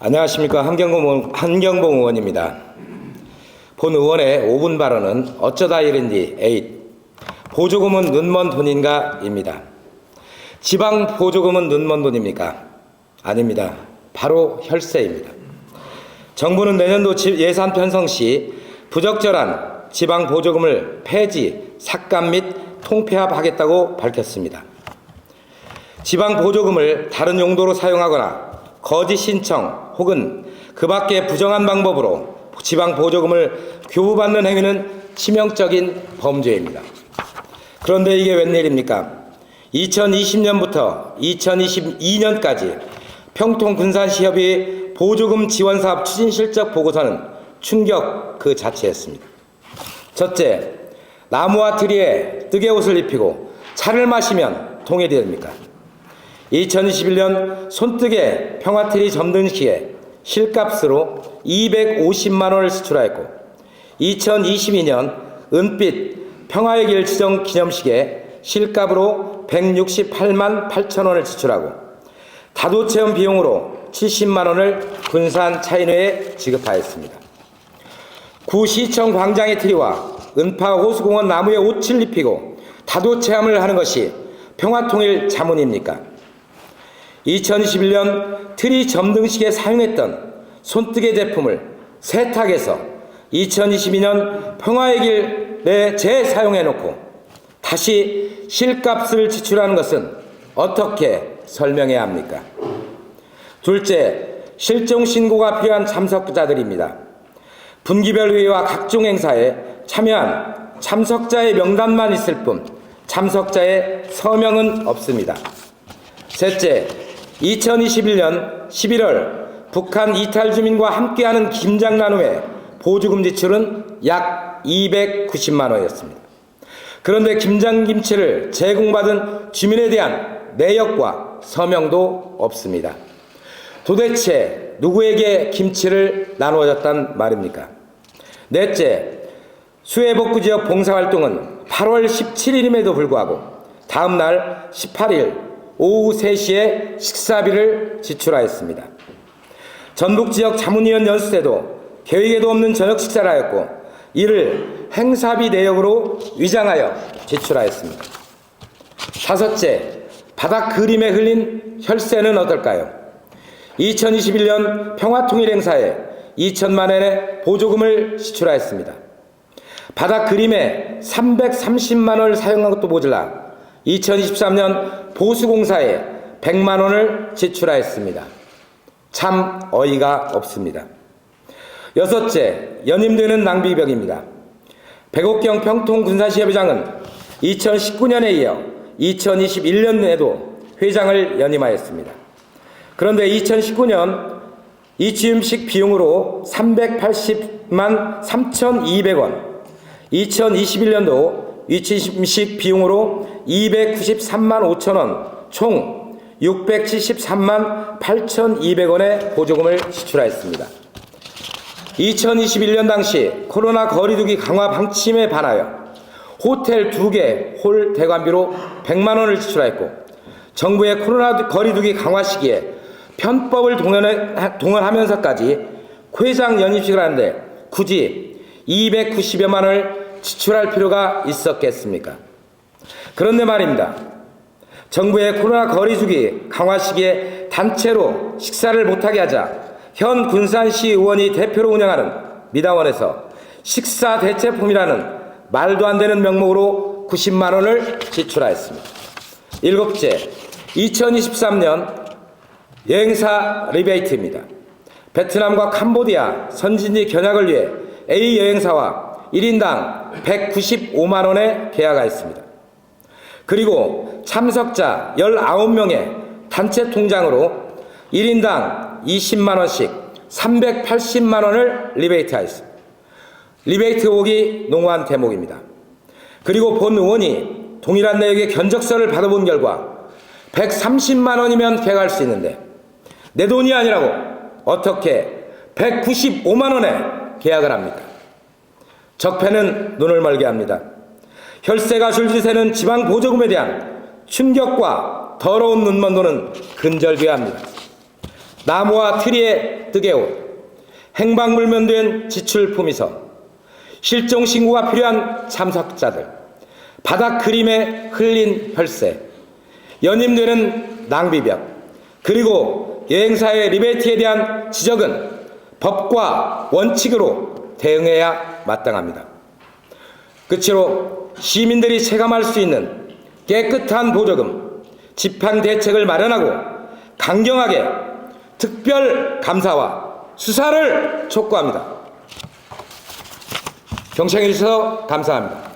안녕하십니까 한경봉, 한경봉 의원입니다. 본 의원의 5분 발언은 어쩌다 이른지 에잇 보조금은 눈먼 돈인가입니다. 지방 보조금은 눈먼 돈입니까? 아닙니다. 바로 혈세입니다. 정부는 내년도 지- 예산 편성 시 부적절한 지방 보조금을 폐지, 삭감 및 통폐합하겠다고 밝혔습니다. 지방 보조금을 다른 용도로 사용하거나 거짓 신청 혹은 그 밖의 부정한 방법으로 지방 보조금을 교부받는 행위는 치명적인 범죄입니다. 그런데 이게 웬일입니까? 2020년부터 2022년까지 평통 군산시협의 보조금 지원 사업 추진 실적 보고서는 충격 그 자체였습니다. 첫째, 나무와 트리에 뜨개 옷을 입히고 차를 마시면 통일이 됩니까? 2021년 손뜨개 평화트리 점등식에 실값으로 250만 원을 지출하였고 2022년 은빛 평화의 길 지정 기념식에 실값으로 168만 8천 원을 지출하고 다도 체험 비용으로 70만 원을 군산 차인회에 지급하였습니다. 구시청 광장의 트리와 은파 호수공원 나무에 옷을 입히고 다도 체험을 하는 것이 평화통일 자문입니까? 2021년 트리 점등식에 사용했던 손뜨개 제품을 세탁해서 2022년 평화의 길에 재사용해놓고 다시 실값을 지출하는 것은 어떻게 설명해야 합니까? 둘째, 실종 신고가 필요한 참석자들입니다. 분기별 회의와 각종 행사에 참여한 참석자의 명단만 있을 뿐 참석자의 서명은 없습니다. 셋째, 2021년 11월 북한 이탈 주민과 함께하는 김장 나눔의 보조금 지출은 약 290만 원이었습니다. 그런데 김장 김치를 제공받은 주민에 대한 내역과 서명도 없습니다. 도대체 누구에게 김치를 나누어졌단 말입니까? 넷째, 수해복구 지역 봉사활동은 8월 17일임에도 불구하고 다음 날 18일 오후 3시에 식사비를 지출하였습니다. 전북 지역 자문위원 연수 때도 계획에도 없는 저녁 식사를 하였고 이를 행사비 내역으로 위장하여 지출하였습니다. 다섯째, 바닥 그림에 흘린 혈세는 어떨까요? 2021년 평화통일 행사에 2천만 원의 보조금을 지출하였습니다. 바닥 그림에 330만 원을 사용한 것도 모자라 2023년 보수공사에 100만 원을 지출하였습니다. 참 어이가 없습니다. 여섯째, 연임되는 낭비벽입니다. 백옥경 평통군사시협회장은 2019년에 이어 2021년에도 회장을 연임하였습니다. 그런데 2019년 이취음식 비용으로 380만 3,200원, 2021년도 이취음식 비용으로 293만 5천 원, 총 673만 8,200원의 보조금을 지출하였습니다. 2021년 당시 코로나 거리두기 강화 방침에 반하여 호텔 두개홀 대관비로 100만 원을 지출하였고 정부의 코로나 거리두기 강화 시기에 편법을 동원하면서까지 회장 연임식을 하는데 굳이 290여만 원을 지출할 필요가 있었겠습니까? 그런데 말입니다. 정부의 코로나 거리두기 강화 시기에 단체로 식사를 못하게 하자 현 군산시 의원이 대표로 운영하는 미당원에서 식사 대체품이라는 말도 안 되는 명목으로 90만 원을 지출하였습니다. 일곱째, 2023년 여행사 리베이트입니다. 베트남과 캄보디아 선진지 견학을 위해 A 여행사와 1인당 195만 원의 계약하였습니다. 그리고 참석자 19명의 단체 통장으로 1인당 20만 원씩 380만 원을 리베이트 하였습니다. 리베이트 옥이 농후한 대목입니다. 그리고 본 의원이 동일한 내역의 견적서를 받아본 결과 130만 원이면 계약할 수 있는데 내 돈이 아니라고 어떻게 195만 원에 계약을 합니까? 적폐는 눈을 멀게 합니다. 혈세가 줄줄 새는 지방 보조금에 대한 충격과 더러운 눈먼 돈은 근절돼야 합니다. 나무와 트리의 뜨개 옷, 행방불명된 지출품이서 실종 신고가 필요한 참석자들, 바닥 그림에 흘린 혈세, 연임되는 낭비벽, 그리고 여행사의 리베이트에 대한 지적은 법과 원칙으로 대응해야 마땅합니다. 끝으로 시민들이 체감할 수 있는 깨끗한 보조금, 집행 대책을 마련하고 강경하게 특별 감사와 수사를 촉구합니다. 경청해 주셔서 감사합니다.